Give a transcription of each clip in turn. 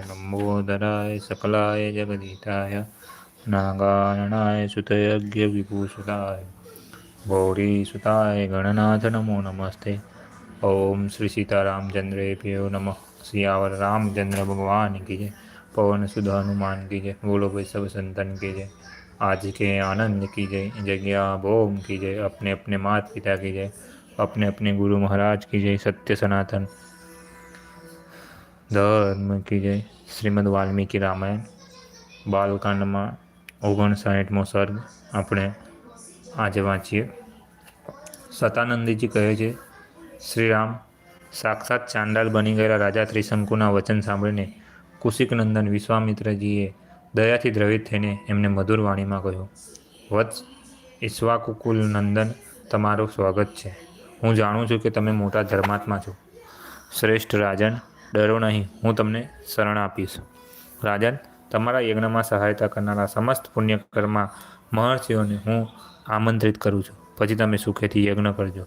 लम्बोदराय सकलाय जगदीताय, नागाननाय सुतयज्ञविभूषिताय गौरीसुताय गणनाथ नमो नमस्ते। ओम श्री सीतारामचंद्रे प्यो नम। सियावर रामचंद्र भगवान की जय। पवन सुधा हनुमान की जय। बोलो भाई सब संतन की जय। आज के आनंद की जय। जज्ञा भोम की जय। अपने अपने माता पिता की जय। अपने अपने गुरु महाराज की जय। सत्य सनातन। ધર્મ કી જય શ્રીમદ વાલ્મીકી રામાયણ, બાલકાંડમાં ઓગણસાઠમો સર્ગ આપણે આજે વાંચીએ. સતાનંદીજી કહે છે, શ્રીરામ, સાક્ષાત ચાંડાલ બની ગયેલા રાજા ત્રિશંકુના વચન સાંભળીને કુશિકનંદન વિશ્વામિત્રજીએ દયાથી દ્રવિત થઈને એમને મધુર વાણીમાં કહ્યું, વત્સ ઈશ્વાકુકુલ નંદન તમારું સ્વાગત છે. હું જાણું છું કે તમે મોટા ધર્માત્મા છો. શ્રેષ્ઠ રાજન ડરો નહીં. હું તમને શરણ આપીશ. રાજન, તમારા યજ્ઞમાં સહાયતા કરનારા સમસ્ત પુણ્યકર્મા મહર્ષિઓને હું આમંત્રિત કરું છું. પછી તમે સુખેથી યજ્ઞ કરજો.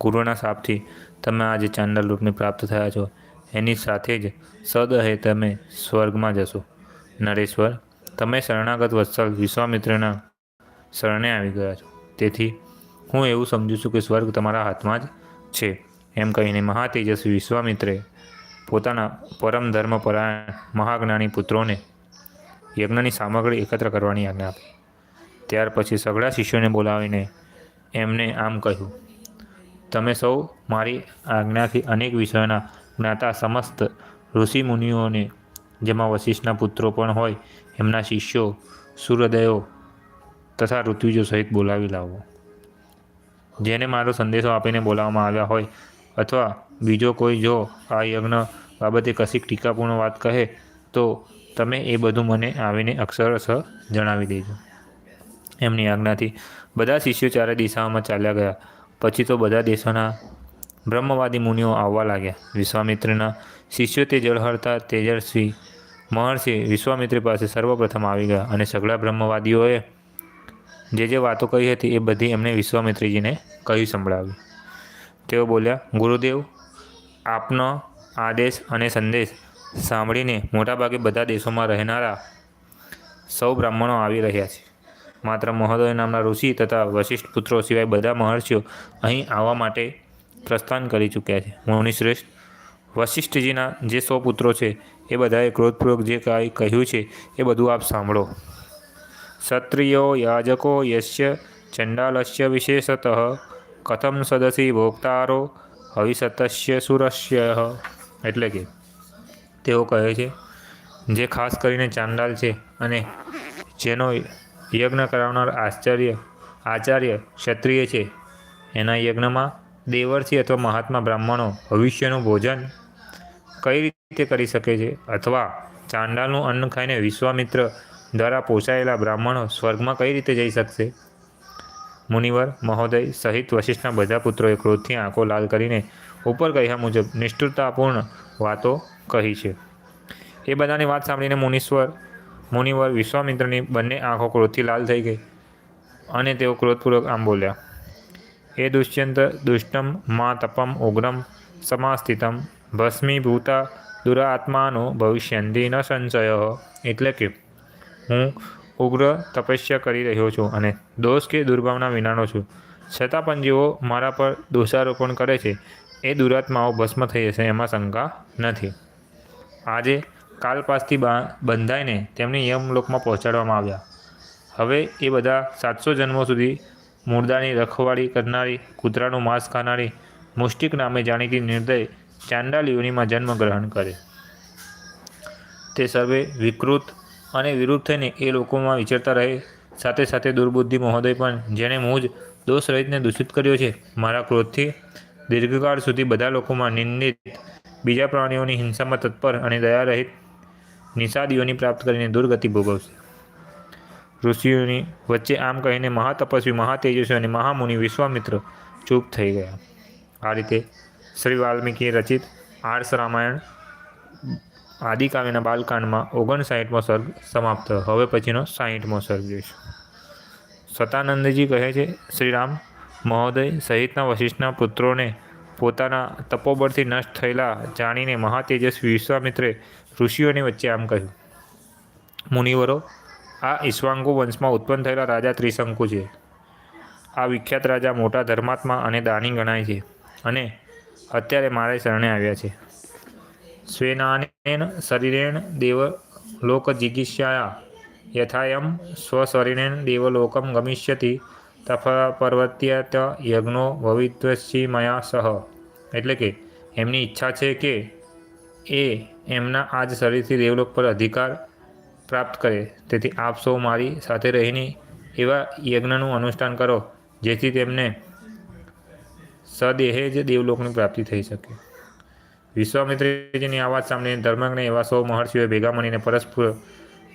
ગુરુના શાપથી તમે આજે ચાંડલ રૂપને પ્રાપ્ત થયા છો. એની સાથે જ સદહે તમે સ્વર્ગમાં જશો. નરેશ્વર, તમે શરણાગત વત્સલ વિશ્વામિત્રના શરણે આવી ગયા છો. તેથી હું એવું સમજુ છું કે સ્વર્ગ તમારા હાથમાં જ છે. એમ કહીને મહાતેજસ્વી વિશ્વામિત્રે પોતાના પરમ ધર્મપરાયણ મહાજ્ઞાની પુત્રોને યજ્ઞની સામગ્રી એકત્ર કરવાની આજ્ઞા આપી. ત્યાર પછી સઘળા શિષ્યોને બોલાવીને એમને આમ કહ્યું, તમે સૌ મારી આજ્ઞાથી અનેક વિષયોના જ્ઞાતા સમસ્ત ઋષિ મુનિઓને જેમાં વશિષ્ઠના પુત્રો પણ હોય, એમના શિષ્યો, સૂર્યદયો તથા ઋત્વિજો સહિત બોલાવી લાવો. જેને મારો સંદેશો આપીને બોલાવવામાં આવ્યા હોય અથવા બીજો કોઈ જો આ યજ્ઞ બાબતે કશીક ટીકાપૂર્ણ વાત કહે, તો તમે એ બધું મને આવીને અક્ષરશ જણાવી દેજો. એમની આજ્ઞાથી બધા શિષ્યો ચારે દિશાઓમાં ચાલ્યા ગયા. પછી તો બધા દેશોના બ્રહ્મવાદી મુનિઓ આવવા લાગ્યા. વિશ્વામિત્રના શિષ્યો તે જળહળતા તેજસ્વી મહર્ષિ વિશ્વામિત્ર પાસે સર્વપ્રથમ આવી ગયા અને સઘળા બ્રહ્મવાદીઓએ જે જે વાતો કહી હતી એ બધી એમણે વિશ્વામિત્રીજીને કહી સંભળાવી. તેઓ બોલ્યા, ગુરુદેવ, આપનો આદેશ અને સંદેશ સાંભળીને મોટાભાગે બધા દેશોમાં રહેનારા સૌ બ્રાહ્મણો આવી રહ્યા છે. માત્ર મહોદય નામના ઋષિ તથા વશિષ્ઠ પુત્રો સિવાય બધા મહર્ષિઓ અહીં આવવા માટે પ્રસ્થાન કરી ચૂક્યા છે. મુનિશ્રેષ્ઠ, વશિષ્ઠજીના જે સો પુત્રો છે, એ બધાએ ક્રોધપૂર્વક જે કાંઈ કહ્યું છે, એ બધું આપ સાંભળો. ક્ષત્રિયો યાજકો યશ્ય ચંડાલસ્ય વિશેષતઃ કથમ સદસી ભોક્તારો હવિસતસ્ય સુરસ્ય એટલે કે તેઓ કહે છે, જે ખાસ કરીને ચાંડાલ છે અને જેનો યજ્ઞ કરાવનાર આશ્ચર્ય, આચાર્ય ક્ષત્રિય છે, એના યજ્ઞમાં દેવર્ષી અથવા મહાત્મા બ્રાહ્મણો ભવિષ્યનું ભોજન કઈ રીતે કરી શકે છે? અથવા ચાંડાલનું અન્ન ખાઈને વિશ્વામિત્ર દ્વારા પોષાયેલા બ્રાહ્મણો સ્વર્ગમાં કઈ રીતે જઈ શકશે? મુનિવર, મહોદય સહિત વશિષ્ઠના બધા પુત્રોએ ક્રોધથી આંખો લાલ કરીને ઉપર કહ્યા મુજબ નિષ્ઠુરતાપૂર્ણ વાતો કહી છે. એ બધાની વાત સાંભળીને મુનીશ્વર, મુનિવર, વિશ્વામિત્રની બંને આંખો ક્રોધથી લાલ થઈ ગઈ અને તેઓ ક્રોધપૂર્વક આમ બોલ્યા, એ દુષ્યંત, દુષ્ટમ, મા તપમ, ઉગ્રમ, સમાસ્થિતમ, ભસ્મીભૂતા, દુરાત્માનો ભવિષ્યંતિ ન સંચય એટલે કે હું ઉગ્ર તપસ્યા કરી રહ્યો છું અને દોષ કે દુર્ભાવના વિનાનો છું. છતાં પણ જેઓ મારા પર દોષારોપણ કરે છે, એ દુરાત્માઓ ભસ્મ થઈ જશે એમાં શંકા નથી. આજે કાલપાસથી બંધાઈને તેમને યમલોકમાં પહોંચાડવામાં આવ્યા. હવે એ બધા સાતસો જન્મો સુધી મૂળદાની રખવાળી કરનારી, કૂતરાનું માંસ ખાનારી, મુષ્ટિક નામે જાણીતી નિર્દય ચાંડાલીઓનીમાં જન્મ ગ્રહણ કરે. તે સર્વે વિકૃત અને વિરુદ્ધ થઈને એ લોકોમાં વિચરતા રહે. સાથે સાથે દુર્બુદ્ધિ મહોદય પણ જેણે મૂજ દોષ રહિતને દૂષિત કર્યો છે. મારા ક્રોધથી દીર્ઘકાળ સુધી બધા લોકોમાં નિંદિત, બીજા પ્રાણીઓની હિંસામાં તત્પર અને દયારહિત નિષાદીઓની પ્રાપ્ત કરીને દુર્ગતિ ભોગવશે. ઋષિઓની વચ્ચે આમ કહીને મહાતપસ્વી, મહાતેજસ્વી અને મહામુનિ વિશ્વામિત્ર ચૂપ થઈ ગયા. આ રીતે શ્રી વાલ્મીકીએ રચિત આર્ષ રામાયણ આદિકાવ્યના બાલકાંડમાં ઓગણસાઠમો સર્ગ સમાપ્ત હવે પછીનો સાહીઠમો સર્ગ જોઈશું. સતાનંદજી કહે છે, શ્રીરામ, મહોદય સહિતના વશિષ્ઠના પુત્રોને પોતાના તપોબળથી નષ્ટ થયેલા જાણીને મહાતેજસ્વી વિશ્વામિત્રે ઋષિઓની વચ્ચે આમ કહ્યું. મુનિવરો, આ ઈશ્વાંગુ વંશમાં ઉત્પન્ન થયેલા રાજા ત્રિશંકુ છે. આ વિખ્યાત રાજા મોટા ધર્માત્મા અને દાની ગણાય છે અને અત્યારે મારે શરણે આવ્યા છે. સ્વેનાનેન શરીરેણ દેવલોક જિગીષ્યાયા યથાયમ સ્વશરીરેણ દેવલોકમ ગમિષ્યતિ તફ પર્વત્યત યજ્ઞો ભવિત્વસી મયા સહ એટલે કે, એમની ઈચ્છા છે કે એ એમના આ જ શરીરથી દેવલોક પર અધિકાર પ્રાપ્ત કરે. તેથી આપ સૌ મારી સાથે રહીને એવા યજ્ઞનું અનુષ્ઠાન કરો, જેથી તેમને સદેહે જ દેવલોકની પ્રાપ્તિ થઈ શકે. વિશ્વામિત્રજીની આ વાત સાંભળીને ધર્મજ્ઞ એવા સૌ મહર્ષિઓએ ભેગા મળીને પરસ્પર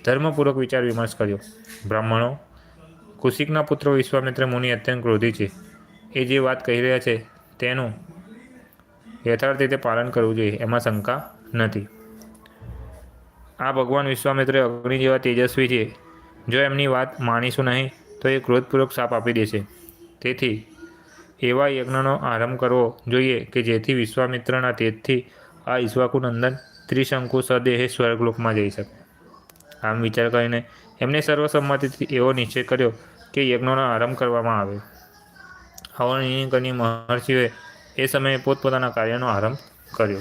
ધર્મપૂર્વક વિચાર વિમર્શ કર્યો. બ્રાહ્મણો, કુશિકના પુત્રો વિશ્વામિત્ર મુનિ અત્યંત ક્રોધી છે. એ જે વાત કહી રહ્યા છે, તેનું યથાર્થ રીતે પાલન કરવું જોઈએ, એમાં શંકા નથી. આ ભગવાન વિશ્વામિત્ર અગ્નિ જેવા તેજસ્વી છે. જો એમની વાત માનીશું નહીં, તો એ ક્રોધપૂર્વક સાપ આપી દેશે. તેથી એવા યજ્ઞનો આરંભ કરવો જોઈએ કે જેથી વિશ્વામિત્રના તેજથી આ ઈશ્વાકુનંદન ત્રિશંકુ સદેહે સ્વર્ગલોકમાં જઈ શકે. આમ વિચાર કરીને એમને સર્વસંમતિથી એવો નિશ્ચય કર્યો કે યજ્ઞનો આરંભ કરવામાં આવે. આવો મહર્ષિઓએ એ સમયે પોતપોતાના કાર્યનો આરંભ કર્યો.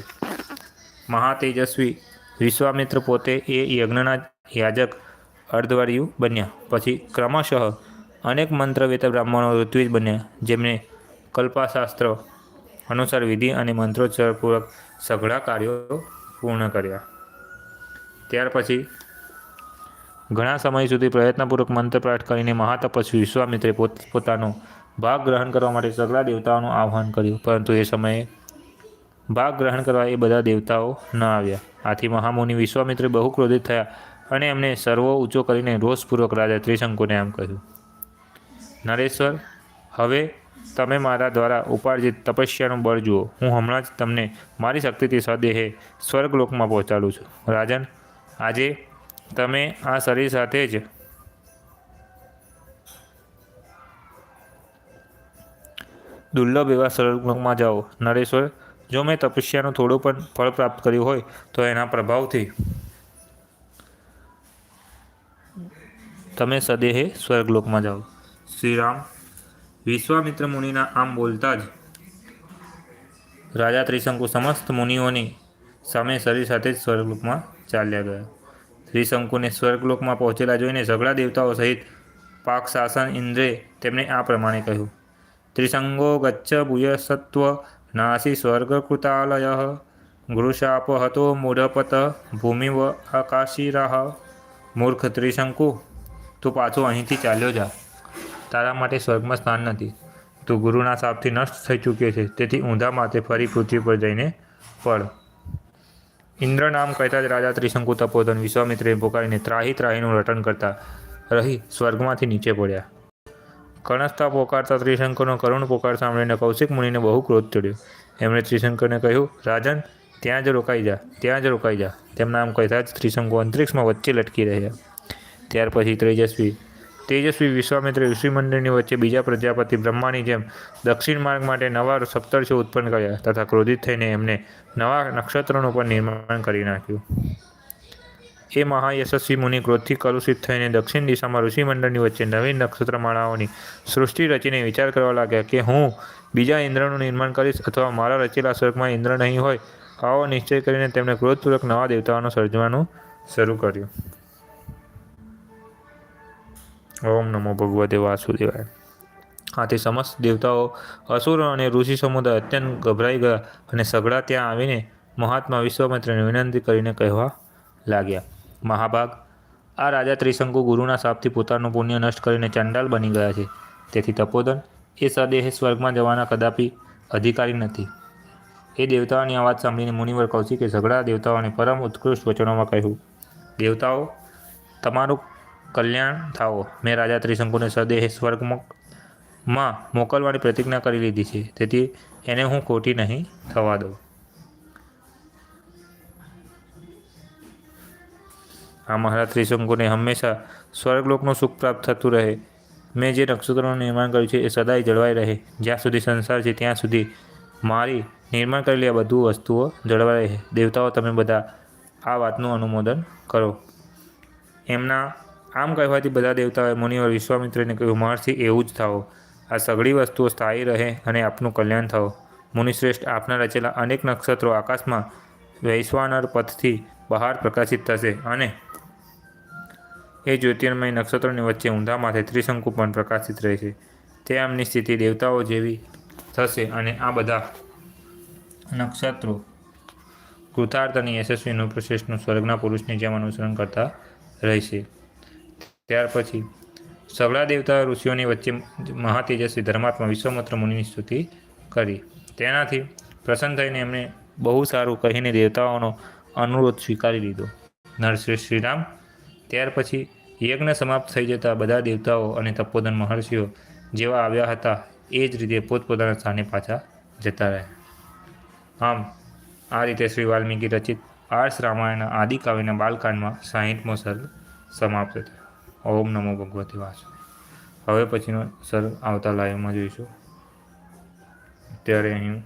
મહાતેજસ્વી વિશ્વામિત્ર પોતે એ યજ્ઞના યાજક અર્ધવાર્યુ બન્યા. પછી ક્રમશઃ અનેક મંત્રવેતા બ્રાહ્મણો ઋત્વિજ બન્યા જેમણે કલ્પાશાસ્ત્ર, અનુસાર વિધિ અને મંત્રોચ્ચારપૂર્વક સઘળા કાર્યો પૂર્ણ કર્યા. ત્યાર પછી ઘણા સમય સુધી પ્રયત્નપૂર્વક મંત્રપાઠ કરીને મહાતપસ્વી વિશ્વામિત્રે પોત, પોતાનો ભાગ ગ્રહણ કરવા માટે સઘળા દેવતાઓનું આહ્વાન કર્યું, પરંતુ એ સમયે ભાગ ગ્રહણ કરવા એ બધા દેવતાઓ ન આવ્યા. આથી મહામુનિ વિશ્વામિત્રે બહુ ક્રોધિત થયા અને એમને સર્વો ઊંચો કરીને રોષપૂર્વક રાજા ત્રિશંકુને આમ કહ્યું, નરેશ્વર, હવે તમે મારા દ્વારા ઉપાર્જિત તપસ્યાનું બળ જુઓ. હું હમણાં જ તમને મારી શક્તિથી સદેહે સ્વર્ગલોકમાં પહોંચાડું છું. રાજન, આજે તમે આ શરીર સાથે જ દુર્લભ એવા સ્વર્ગલોકમાં જાઓ. નરેશ્વર, જો મેં તપસ્યાનું થોડું પણ ફળ પ્રાપ્ત કર્યું હોય, તો એના પ્રભાવથી તમે સદેહે સ્વર્ગલોકમાં જાઓ. શ્રીરામ વિશ્વામિત્ર મુનિના આમ બોલતા જ રાજા ત્રિશંકુ સમસ્ત મુનિઓની સામે શરીર સાથે જ સ્વર્ગલોકમાં ચાલ્યા ગયા. ત્રિશંકુને સ્વર્ગલોકમાં પહોંચેલા જોઈને સઘળા દેવતાઓ સહિત પાક શાસન ઇન્દ્રે તેમને આ પ્રમાણે કહ્યું, ત્રિશંગો ગચ્છ ભૂયસત્વ નાસી સ્વર્ગકૃતાલય ગૃશાપ હતો મૂઢપત ભૂમિવ આકાશીરાહ મૂર્ખ ત્રિશંકુ, તું પાછો અહીંથી ચાલ્યો જા. તારા માટે સ્વર્ગમાં સ્થાન નથી. તું ગુરુના શાપથી નષ્ટ થઈ ચૂક્યો છે. તેથી ઊંધા માથે ફરી પૃથ્વી પર જઈને પડ ઇન્દ્ર નામ કહેતા જ રાજા ત્રિશંકુ તપોધન વિશ્વામિત્રે પોકારીને ત્રાહી ત્રાહીનું રટન કરતા રહી સ્વર્ગમાંથી નીચે પડ્યા. કણસતા પોકારતા ત્રિશંકરનો કરુણ પોકાર સાંભળીને કૌશિક મુનિને બહુ ક્રોધ ચડ્યો. એમણે ત્રિશંકરને કહ્યું, રાજન, ત્યાં જ રોકાઈ જા, ત્યાં જ રોકાઈ જા. તેમના આમ કહેતા જ ત્રિશંકુ અંતરિક્ષમાં વચ્ચે લટકી રહ્યા. ત્યાર પછી તેજસ્વી તેજસ્વી વિશ્વામિત્ર ઋષિમંડળની વચ્ચે બીજા પ્રજાપતિ બ્રહ્માની જેમ દક્ષિણ માર્ગ માટે નવા સપ્તર્ષો ઉત્પન્ન કર્યા તથા ક્રોધિત થઈને એમને નવા નક્ષત્રોનું પણ નિર્માણ કરી નાખ્યું. એ મહાયશસ્વી મુનિ ક્રોધથી કલુષિત થઈને દક્ષિણ દિશામાં ઋષિમંડળની વચ્ચે નવીન નક્ષત્રમાળાઓની સૃષ્ટિ રચીને વિચાર કરવા લાગ્યા કે હું બીજા ઇન્દ્રનું નિર્માણ કરીશ અથવા મારા રચેલા સ્વર્ગમાં ઇન્દ્ર નહીં હોય, આવો નિશ્ચય કરીને તેમણે ક્રોધપૂર્વક નવા દેવતાઓનું સર્જવાનું શરૂ કર્યું. ઓમ નમો ભગવતે વાસુદેવાય. આથી સમસ્ત દેવતાઓ અસુરો અને ઋષિ સમુદાય અત્યંત ગભરાઈ ગયા અને સઘળા ત્યાં આવીને મહાત્મા વિશ્વામિત્રને વિનંતી કરીને કહેવા લાગ્યા. મહાભાગ. આ રાજા ત્રિશંકુ ગુરુના શાપથી પોતાનું પુણ્ય નષ્ટ કરીને ચંડાલ બની ગયા છે. તેથી તપોદન એ સદેહે સ્વર્ગમાં જવાના કદાપી અધિકારી નથી. એ દેવતાઓની આ વાત સાંભળીને મુનિવર કૌશિકે સઘળા દેવતાઓને પરમ ઉત્કૃષ્ટ વચનોમાં કહ્યું, દેવતાઓ, તમારું કલ્યાણ થાઓ. મેં રાજા ત્રિશંકુને સદેહ સ્વર્ગમાં મોકલવાની પ્રતિજ્ઞા કરી લીધી છે. તેથી એને હું ખોટી નહીં થવા દઉં. આ મહારાજ ત્રિશંકુને હંમેશા સ્વર્ગલોકનું સુખ પ્રાપ્ત થતું રહે. મેં જે નક્ષત્રોનું નિર્માણ કર્યું છે, એ સદાય જળવાઈ રહે. જ્યાં સુધી સંસાર છે, ત્યાં સુધી મારી નિર્માણ કરેલી આ બધું વસ્તુઓ જળવાઈ રહે. દેવતાઓ, તમે બધા આ વાતનું અનુમોદન કરો. એમના આમ કહેવાથી બધા દેવતાઓએ મુનિવર વિશ્વામિત્રને કહ્યું, મહર્ષિ, એવું જ થાઓ. આ સઘળી વસ્તુઓ સ્થાયી રહે અને આપનું કલ્યાણ થાઓ. મુનિશ્રેષ્ઠ આપના રચેલા અનેક નક્ષત્રો આકાશમાં વૈશ્વાનર પથથી બહાર પ્રકાશિત થશે અને એ જ્યોતિર્મય નક્ષત્રોની વચ્ચે ઊંધા માથે ત્રિશંકુ પણ પ્રકાશિત રહેશે. તે આમની સ્થિતિ દેવતાઓ જેવી થશે અને આ બધા નક્ષત્રો કૃતાર્થ અને યશસ્વી નૃપ્રશ્રેષ્ઠનું સ્વર્ગના પુરુષની જેમ અનુસરણ કરતા રહેશે. ત્યાર પછી સગળા દેવતા ઋષિઓની વચ્ચે મહાતેજસ્વી ધર્માત્મા વિશ્વમત્ર મુનિની સ્તુતિ કરી. તેનાથી પ્રસન્ન થઈને એમણે બહુ સારું કહીને દેવતાઓનો અનુરોધ સ્વીકારી લીધો. નરશ્રી શ્રીરામ, ત્યાર પછી યજ્ઞ સમાપ્ત થઈ જતા બધા દેવતાઓ અને તપોધન મહર્ષિઓ જેવા આવ્યા હતા એ જ રીતે પોતપોતાના સ્થાને પાછા જતા રહ્યા. આમ, આ રીતે શ્રી વાલ્મીકી રચિત આર્ષ રામાયણના આદિકાવ્યના બાલકાંડમાં સાહીઠમો સર્ગ સમાપ્ત થયો. ઓમ નમો ભગવતી વાસુ હવે પછીનો સર આવતા લાઈવમાં જોઈશું. ત્યારે અહીં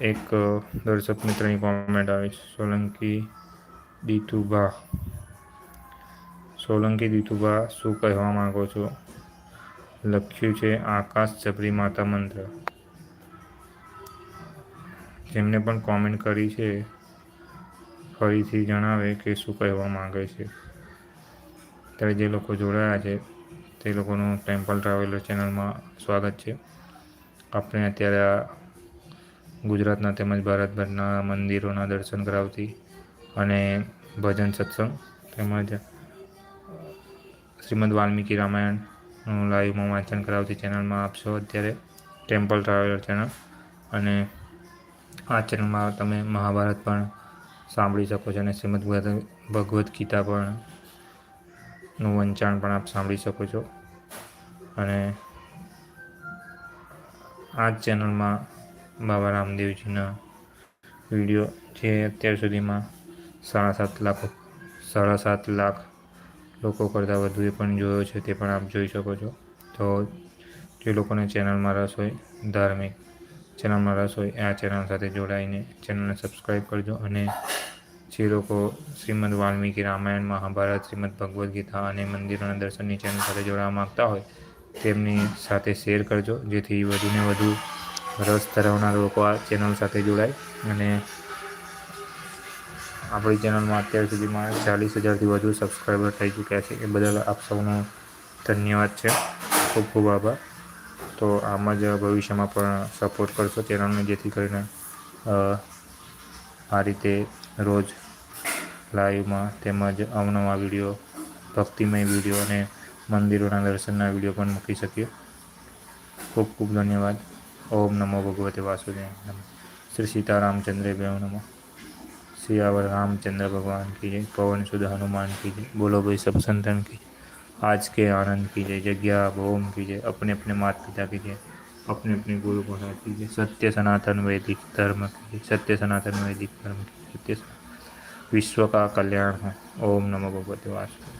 એક દર્શક મિત્રની કોમેન્ટ આવી. સોલંકી દીતુભા. સોલંકી દીતુભા, શું કહેવા માગો છો? લખ્યું છે, આકાશ જબરી માતા મંત્ર. જેમને પણ કોમેન્ટ કરી છે, ફરીથી જણાવે કે શું કહેવા માગે છે. ત્યારે જે લોકો જોડાયા છે, તે લોકોનું ટેમ્પલ ટ્રાવેલર ચેનલમાં સ્વાગત છે. આપણે અત્યારે આ ગુજરાતના તેમજ ભારતભરના મંદિરોના દર્શન કરાવતી અને ભજન સત્સંગ તેમજ શ્રીમદ વાલ્મીકી રામાયણનું લાઈવમાં વાંચન કરાવતી ચેનલમાં આપશો અત્યારે, ટેમ્પલ ટ્રાવેલર ચેનલ. અને આ ચેનલમાં તમે મહાભારત પણ સાંભળી શકો છો અને શ્રીમદ ભગવદ્ ગીતા પણ નું વંચાણ પણ આપ સાંભળી શકો છો. અને આ જ ચેનલમાં બાબા રામદેવજીના વીડિયો જે અત્યાર સુધીમાં સાડા સાત લાખ, સાડા સાત લાખ લોકો કરતાં વધુએ પણ જોયો છે તે પણ આપ જોઈ શકો છો. તો જે લોકોને ચેનલમાં રસ હોય, ધાર્મિક ચેનલમાં રસ હોય આ ચેનલ સાથે જોડાઈને ચેનલને સબસ્ક્રાઈબ કરજો અને જે લોકો શ્રીમદ વાલ્મીકી રામાયણ, મહાભારત, શ્રીમદ ભગવદ્ ગીતા અને મંદિરોના દર્શનની ચેનલ સાથે જોડાવા માગતા હોય, તેમની સાથે શેર કરજો, જેથી વધુને વધુ રસ ધરાવનાર લોકો આ ચેનલ સાથે જોડાય. અને આપણી ચેનલમાં અત્યાર સુધીમાં ચાલીસ હજારથી વધુ સબસ્ક્રાઈબર થઈ ચૂક્યા છે. એ બદલ આપ સૌનો ધન્યવાદ છે. ખૂબ ખૂબ આભાર. તો આમ જ ભવિષ્યમાં પણ સપોર્ટ કરશો ચેનલને જેથી કરીને આ રીતે રોજ લાઈવમાં તેમજ અવનવા વિડીયો ભક્તિમય વિડીયો અને મંદિરોના દર્શનના વિડીયો પણ મૂકી શકીએ ખૂબ ખૂબ ધન્યવાદ ઓમ નમો ભગવતે વાસુદેવ નમઃ શ્રી સીતારામચંદ્ર બેવ નમઃ सियावर रामचंद्र भगवान की जय पवन सुध हनुमान की जय बोलो भाई सब संतन की आज के आनंद की जय जग्या भोम की जय अपने अपने माता पिता की जय अपने अपने गुरु महाराज की जय सत्य सनातन वैदिक धर्म की जय सत्य सनातन वैदिक धर्म की सत्य विश्व का कल्याण हो ओम नमो भगवते वासुदेव